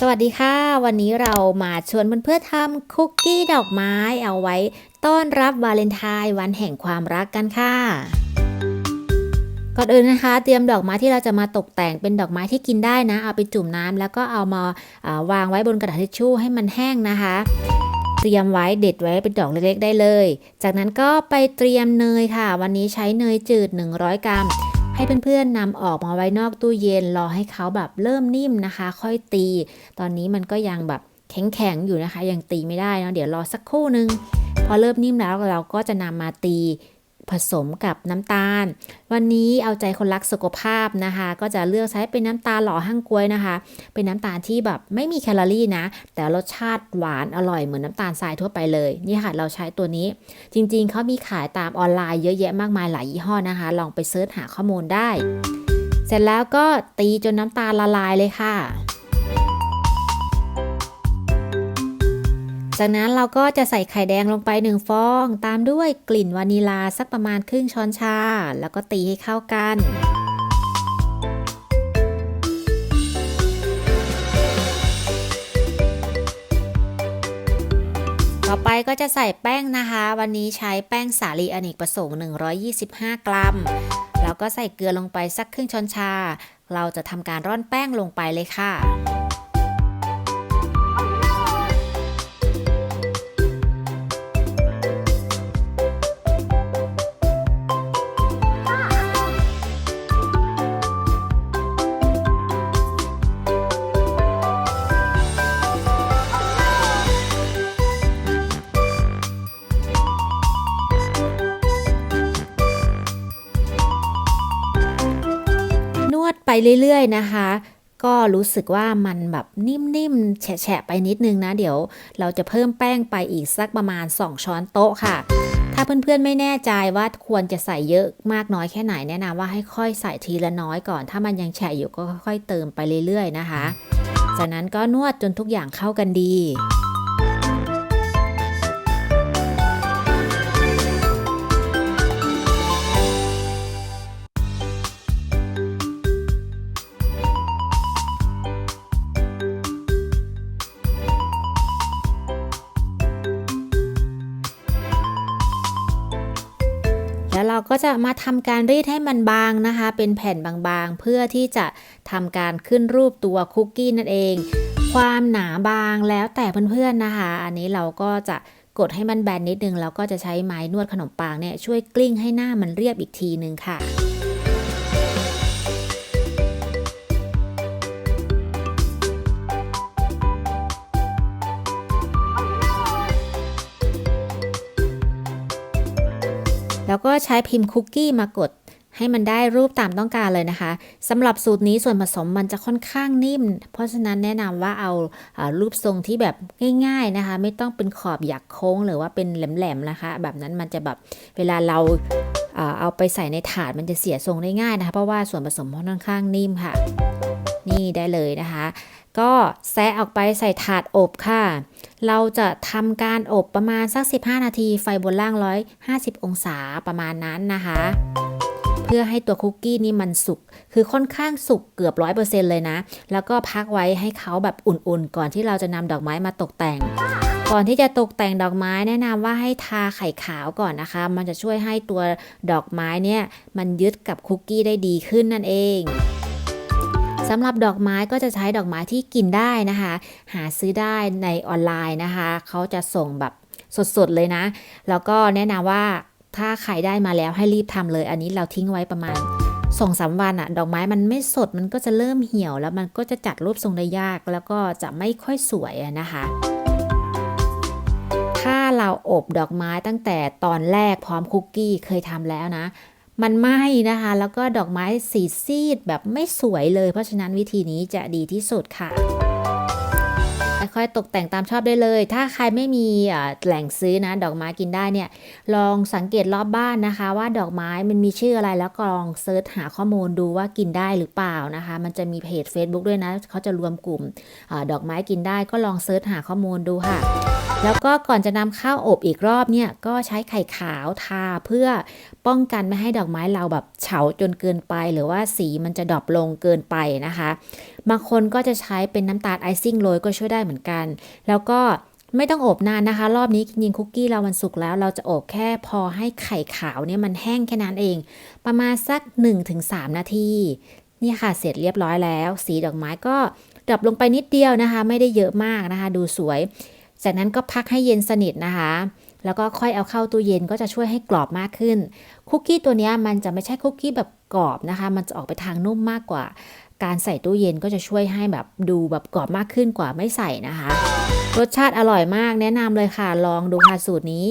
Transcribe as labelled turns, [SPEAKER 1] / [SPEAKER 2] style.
[SPEAKER 1] สวัสดีค่ะ วันนี้เรามาชวนเพื่อนๆทำคุกกี้ดอกไม้เอาไว้ต้อนรับวาเลนไทน์วันแห่งความรักกันค่ะ ก่อนอื่นนะคะ เตรียมดอกไม้ที่เราจะมาตกแต่งเป็นดอกไม้ที่กินได้นะ เอาไปจุ่มน้ำแล้วก็เอามาอ่าวางไว้บนกระดาษทิชชู่ให้มันแห้งนะคะ เตรียมไว้เด็ดไว้เป็นดอกเล็กๆได้เลย จากนั้นก็ไปเตรียมเนยค่ะ วันนี้ใช้เนยจืด 100 กรัม ให้เพื่อนๆนำออกมาไว้นอกตู้เย็นรอให้เขาแบบเริ่มนิ่มนะคะ ค่อยตี ตอนนี้มันก็ยังแบบแข็งๆอยู่นะคะ ยังตีไม่ได้เนาะเดี๋ยวรอสักครู่นึง พอเริ่มนิ่มแล้วเราก็จะนำมาตี ผสมกับน้ำตาล วันนี้เอาใจคนรักสุขภาพนะคะ ก็จะเลือกใช้เป็นน้ำตาลหล่อห้างกล้วยนะคะ เป็นน้ำตาลที่แบบไม่มีแคลอรี่นะ แต่รสชาติหวานอร่อยเหมือนน้ำตาลทรายทั่วไปเลย นี่ค่ะเราใช้ตัวนี้ จริงๆเขามีขายตามออนไลน์เยอะแยะมากมายหลายยี่ห้อนะคะ ลองไปเสิร์ชหาข้อมูลได้ เสร็จแล้วก็ตีจนน้ำตาลละลายเลยค่ะ จากนั้นเราก็จะใส่ไข่แดงลงไปหนึ่งฟอง ตามด้วยกลิ่นวานิลาสักประมาณครึ่งช้อนชา แล้วก็ตีให้เข้ากันต่อไปก็จะใส่แป้งนะคะ วันนี้ใช้แป้งสาลีอเนกประสงค์ 125 กรัม แล้วก็ใส่เกลือลงไปสักครึ่งช้อนชา เราจะทำการร่อนแป้งลงไปเลยค่ะ ไปเรื่อยๆนะคะ ก็รู้สึกว่ามันแบบนิ่มๆ แฉะๆไปนิดนึงนะ เดี๋ยวเราจะเพิ่มแป้งไปอีกสักประมาณ 2 ช้อนโต๊ะค่ะ ถ้าเพื่อนๆไม่แน่ใจว่าควรจะใส่เยอะมากน้อยแค่ไหนแนะนำว่าให้ค่อยใส่ทีละน้อยก่อน ถ้ามันยังแฉะอยู่ก็ค่อยๆเติมไปเรื่อยๆนะคะ จากนั้นก็นวดจนทุกอย่างเข้ากันดี แล้วเราก็จะมาทำการรีดให้มันบางนะคะ เป็นแผ่นบางๆ เพื่อที่จะทำการขึ้นรูปตัวคุกกี้นั่นเอง ความหนาบางแล้วแต่เพื่อนๆนะคะ อันนี้เราก็จะกดให้มันแบนนิดนึงแล้วก็จะใช้ไม้นวดขนมปังเนี่ยช่วยกลิ้งให้หน้ามันเรียบอีกทีนึงค่ะ แล้วก็ใช้พิมพ์คุกกี้มากดให้มันได้รูปตามต้องการเลยนะคะสำหรับสูตรนี้ส่วนผสมมันจะค่อนข้างนิ่ม เพราะฉะนั้นแนะนำว่าเอาอารูปทรงที่แบบง่าย ๆนะคะ ไม่ต้องเป็นขอบหยักโค้งหรือว่าเป็นแหลมๆนะคะ แบบนั้นมันจะแบบเวลาเราอ่าเอาไปใส่ในถาดมันจะเสียทรงได้ง่ายนะคะ เพราะว่าส่วนผสมค่อนข้างนิ่มค่ะ นี่ได้เลยนะคะ ก็แซะออกไปใส่ถาดอบค่ะ เราจะทำการอบประมาณสัก 15 นาทีไฟบนล่าง 150 องศาประมาณนั้นนะคะเพื่อให้ตัวคุกกี้นี่มันสุก คือค่อนข้างสุกเกือบ100%เลยนะ แล้วก็พักไว้ให้เขาแบบอุ่นๆ ก่อนที่เราจะนำดอกไม้มาตกแต่ง ก่อนที่จะตกแต่งดอกไม้แนะนำว่าให้ทาไข่ขาวก่อนนะคะ มันจะช่วยให้ตัวดอกไม้เนี่ยมันยึดกับคุกกี้ได้ดีขึ้นนั่นเอง สำหรับดอกไม้ก็จะใช้ดอกไม้ที่กินได้นะคะ หาซื้อได้ในออนไลน์นะคะ เขาจะส่งแบบสดๆเลยนะ แล้วก็แนะนำว่าถ้าใครได้มาแล้วให้รีบทำเลย อันนี้เราทิ้งไว้ประมาณสองสามวันอะดอกไม้มันไม่สดมันก็จะเริ่มเหี่ยว แล้วมันก็จะจัดรูปทรงได้ยาก แล้วก็จะไม่ค่อยสวยนะคะถ้าเราอบดอกไม้ตั้งแต่ตอนแรกพร้อมคุกกี้เคยทำแล้วนะ มันไหม้นะคะ แล้วก็ดอกไม้สีซีดแบบไม่สวยเลย เพราะฉะนั้นวิธีนี้จะดีที่สุดค่ะค่อยๆตกแต่งตามชอบได้เลย ถ้าใครไม่มีแหล่งซื้อนะ ดอกไม้กินได้เนี่ย ลองสังเกตรอบบ้านนะคะ ว่าดอกไม้มันมีชื่ออะไรแล้วกลองเซิร์ชหาข้อมูลดูว่ากินได้หรือเปล่านะคะ มันจะมีเพจ Facebook ด้วยนะ เขาจะรวมกลุ่มอดอกไม้กินได้ก็ลองเซิร์ชหาข้อมูลดูค่ะ แล้วก็ก่อนจะนำข้าวอบอีกรอบเนี่ยก็ใช้ไข่ขาวทาเพื่อป้องกันไม่ให้ดอกไม้เราแบบเฉาจนเกินไป หรือว่าสีมันจะดรอปลงเกินไปนะคะ บางคนก็จะใช้เป็นน้ำตาลไอซิ่งโรยก็ช่วยได้เหมือนกัน แล้วก็ไม่ต้องอบนานนะคะ รอบนี้ยิงคุกกี้เราวันศุกแล้ว เราจะอบแค่พอให้ไข่ขาวเนี่ยมันแห้งแค่นั้นเอง ประมาณสัก 1-3 นาทีนี่ค่ะเสร็จเรียบร้อยแล้ว สีดอกไม้ก็ดรอปลงไปนิดเดียวนะคะ ไม่ได้เยอะมากนะคะ ดูสวย จากนั้นก็พักให้เย็นสนิทนะคะ แล้วก็ค่อยเอาเข้าตู้เย็นก็จะช่วยให้กรอบมากขึ้น คุกกี้ตัวนี้มันจะไม่ใช่คุกกี้แบบกรอบนะคะ มันจะออกไปทางนุ่มมากกว่า การใส่ตู้เย็นก็จะช่วยให้แบบดูแบบกรอบมากขึ้นกว่าไม่ใส่นะคะ รสชาติอร่อยมากแนะนำเลยค่ะ ลองดูค่ะสูตรนี้